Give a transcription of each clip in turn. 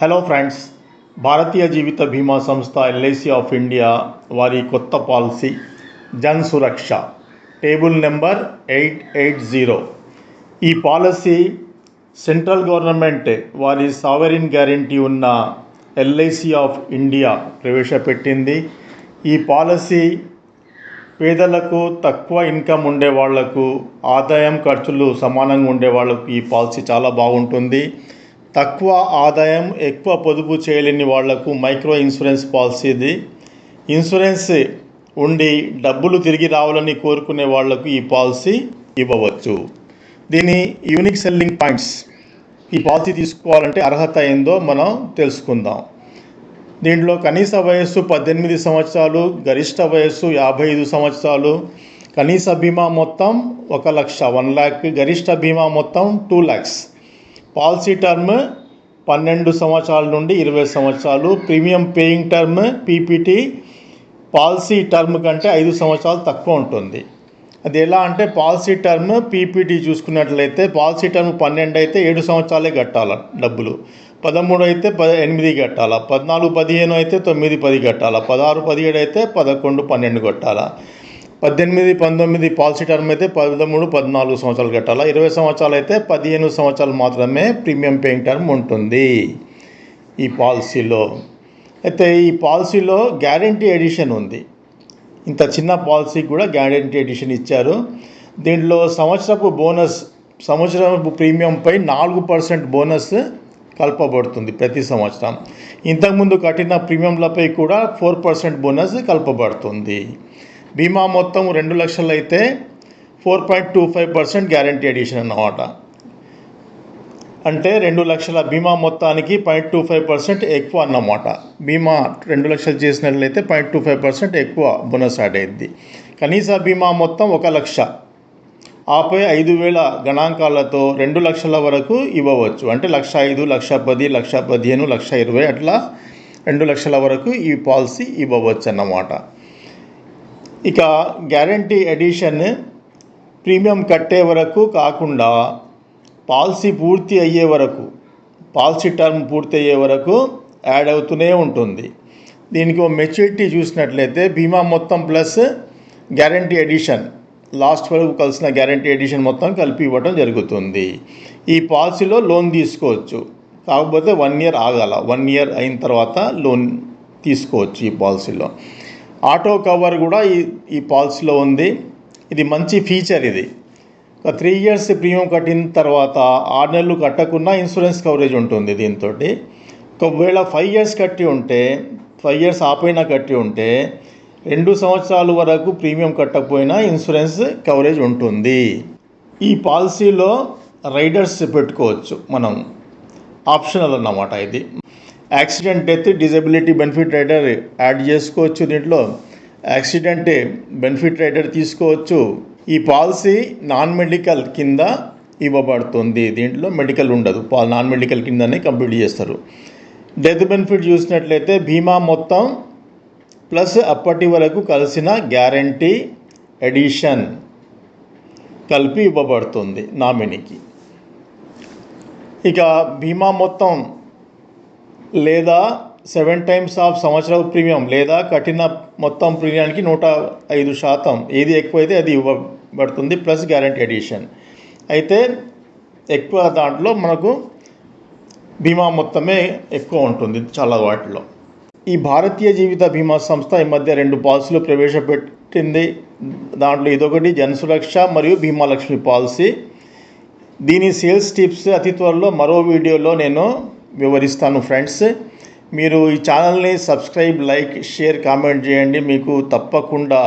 Hello friends భారతీయ జీవిత బీమా సంస్థ LIC of India వారి కొత్త policy Jan Suraksha. Table number eight eight zero. ఈ పాలసీ సెంట్రల్ గవర్నమెంట్ వారి సావరిన్ గ్యారంటీ ఉన్న ఎల్ఐసి ఆఫ్ ఇండియా ప్రవేశపెట్టింది. ఈ పాలసీ పేదలకు తక్కువ ఇన్కమ్ ఉండే వాళ్ళకు ఆదాయం ఖర్చులు సమానంగా ఉండే వాళ్ళకు ఈ పాలసీ చాలా బాగుంటుంది. తక్కువ ఆదాయం ఎక్కువ పొదుపు చేయలేని వాళ్ళకు మైక్రో ఇన్సూరెన్స్ పాలసీ ఇది. ఇన్సూరెన్స్ ఉండి డబ్బులు తిరిగి రావాలని కోరుకునే వాళ్ళకు ఈ పాలసీ ఇవ్వవచ్చు. దీని యూనిక్ సెల్లింగ్ పాయింట్స్ ఈ పాలసీ తీసుకోవాలంటే అర్హత ఏందో మనం తెలుసుకుందాం. దీంట్లో కనీస వయస్సు పద్దెనిమిది సంవత్సరాలు గరిష్ట వయస్సు యాభై ఐదు సంవత్సరాలు కనీస బీమా మొత్తం ఒక లక్ష వన్ ల్యాక్ గరిష్ట బీమా మొత్తం టూ ల్యాక్స్. పాలసీ టర్మ్ పన్నెండు సంవత్సరాల నుండి ఇరవై సంవత్సరాలు premium paying term PPT policy term కంటే ఐదు సంవత్సరాలు తక్కువ ఉంటుంది. అది ఎలా అంటే పాలసీ టర్మ్ పీపీటీ చూసుకున్నట్లయితే పాలసీ టర్మ్ పన్నెండు అయితే ఏడు సంవత్సరాలే కట్టాల డబ్బులు. పదమూడు అయితే పద ఎనిమిది కట్టాల. పద్నాలుగు పదిహేను అయితే తొమ్మిది పది కట్టాల. పదహారు పదిహేడు అయితే పదకొండు పన్నెండు కట్టాల. పద్దెనిమిది పంతొమ్మిది పాలసీ టర్మ్ అయితే పదమూడు పద్నాలుగు సంవత్సరాలు కట్టాలా? ఇరవై సంవత్సరాలు అయితే పదిహేను సంవత్సరాలు మాత్రమే ప్రీమియం పేయింగ్ టర్మ్ ఉంటుంది ఈ పాలసీలో. అయితే ఈ పాలసీలో గ్యారంటీ ఎడిషన్ ఉంది. ఇంత చిన్న పాలసీకి కూడా గ్యారంటీ ఎడిషన్ ఇచ్చారు. దీంట్లో సంవత్సరపు బోనస్ సంవత్సరపు ప్రీమియంపై నాలుగు పర్సెంట్ బోనస్ కలపబడుతుంది ప్రతి సంవత్సరం. ఇంతకుముందు కట్టిన ప్రీమియంలపై కూడా ఫోర్ పర్సెంట్ బోనస్ కలపబడుతుంది. బీమా మొత్తం రెండు లక్షలు అయితే four point two five percent guarantee addition అన్నమాట. అంటే రెండు లక్షల బీమా మొత్తానికి పాయింట్ టూ ఫైవ్ పర్సెంట్ ఎక్కువ అన్నమాట. బీమా రెండు లక్షలు చేసినట్లయితే పాయింట్ టూ ఫైవ్ పర్సెంట్ ఎక్కువ బోనస్ యాడ్ అయింది కనీస బీమా మొత్తం ఒక లక్ష. ఆపై ఐదు వేల గణాంకాలతో రెండు లక్షల వరకు ఇవ్వవచ్చు. అంటే లక్ష ఐదు లక్ష పది లక్ష పదిహేను లక్ష ఇరవై అట్లా రెండు లక్షల వరకు ఈ పాలసీ ఇవ్వవచ్చు అన్నమాట. ఇక గ్యారంటీ ఎడిషన్ ప్రీమియం కట్టే వరకు కాకుండా పాలసీ పూర్తి అయ్యే వరకు పాలసీ టర్మ్ పూర్తి అయ్యే వరకు యాడ్ అవుతూనే ఉంటుంది. దీనికి ఒక మెచ్యూరిటీ చూసినట్లయితే బీమా మొత్తం ప్లస్ గ్యారంటీ ఎడిషన్ లాస్ట్ వరకు కలిసిన గ్యారంటీ ఎడిషన్ మొత్తం కలిపి ఇవ్వడం జరుగుతుంది. ఈ పాలసీలో లోన్ తీసుకోవచ్చు. కాకపోతే వన్ ఇయర్ ఆగాల. వన్ ఇయర్ అయిన తర్వాత లోన్ తీసుకోవచ్చు ఈ పాలసీలో. ఆటో కవర్ కూడా ఈ ఈ పాలసీలో ఉంది. ఇది మంచి ఫీచర్ ఇది. ఒక త్రీ ఇయర్స్ ప్రీమియం కట్టిన తర్వాత ఆరు నెలలు కట్టకున్నా ఇన్సూరెన్స్ కవరేజ్ ఉంటుంది దీంతో ఒకవేళ ఫైవ్ ఇయర్స్ కట్టి ఉంటే ఫైవ్ ఇయర్స్ ఆపైనా కట్టి ఉంటే రెండు సంవత్సరాల వరకు ప్రీమియం కట్టకపోయినా ఇన్సూరెన్స్ కవరేజ్ ఉంటుంది. ఈ పాలసీలో రైడర్స్ పెట్టుకోవచ్చు మనం. ఆప్షనల్ అన్నమాట ఇది. Accident death disability benefit rider add చేసుకోవచ్చు దీంట్లో. యాక్సిడెంట్ బెనిఫిట్ రైడర్ తీసుకోవచ్చు. ఈ పాలసీ నాన్ మెడికల్ కింద ఇవ్వబడుతుంది. దీంట్లో మెడికల్ ఉండదు. నాన్ మెడికల్ కిందనే కంప్లీట్ చేస్తారు. డెత్ బెనిఫిట్ చూసినట్లయితే బీమా మొత్తం ప్లస్ అప్పటి వరకు కలిసిన గ్యారంటీ ఎడిషన్ కలిపి ఇవ్వబడుతుంది నామినీకి. ఇక బీమా మొత్తం లేదా సెవెన్ టైమ్స్ ఆఫ్ సంవత్సరం ప్రీమియం లేదా కఠిన మొత్తం ప్రీమియానికి నూట ఐదు శాతం. ఏది ఎక్కువైతే అది ఇవ్వబడుతుంది ప్లస్ గ్యారంటీ ఎడిషన్ అయితే ఎక్కువ దాంట్లో మనకు బీమా మొత్తమే ఎక్కువ ఉంటుంది చాలా వాటిలో ఈ భారతీయ జీవిత బీమా సంస్థ ఈ మధ్య రెండు పాలసీలు ప్రవేశపెట్టింది. దాంట్లో ఇదొకటి జనసురక్ష మరియు బీమా లక్ష్మి పాలసీ. దీని సేల్స్ టిప్స్ అతి త్వరలో మరో వీడియోలో నేను వివరిస్తాను ఫ్రెండ్స్. మీరు ఈ ఛానల్ని సబ్స్క్రైబ్ లైక్ షేర్ కామెంట్ చేయండి. మీకు తప్పకుండా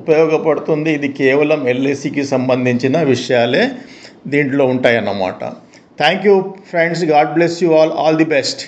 ఉపయోగపడుతుంది. ఇది కేవలం ఎల్ఐసికి సంబంధించిన విషయాలే దీంట్లో ఉంటాయన్నమాట. Thank you friends god bless you all all the best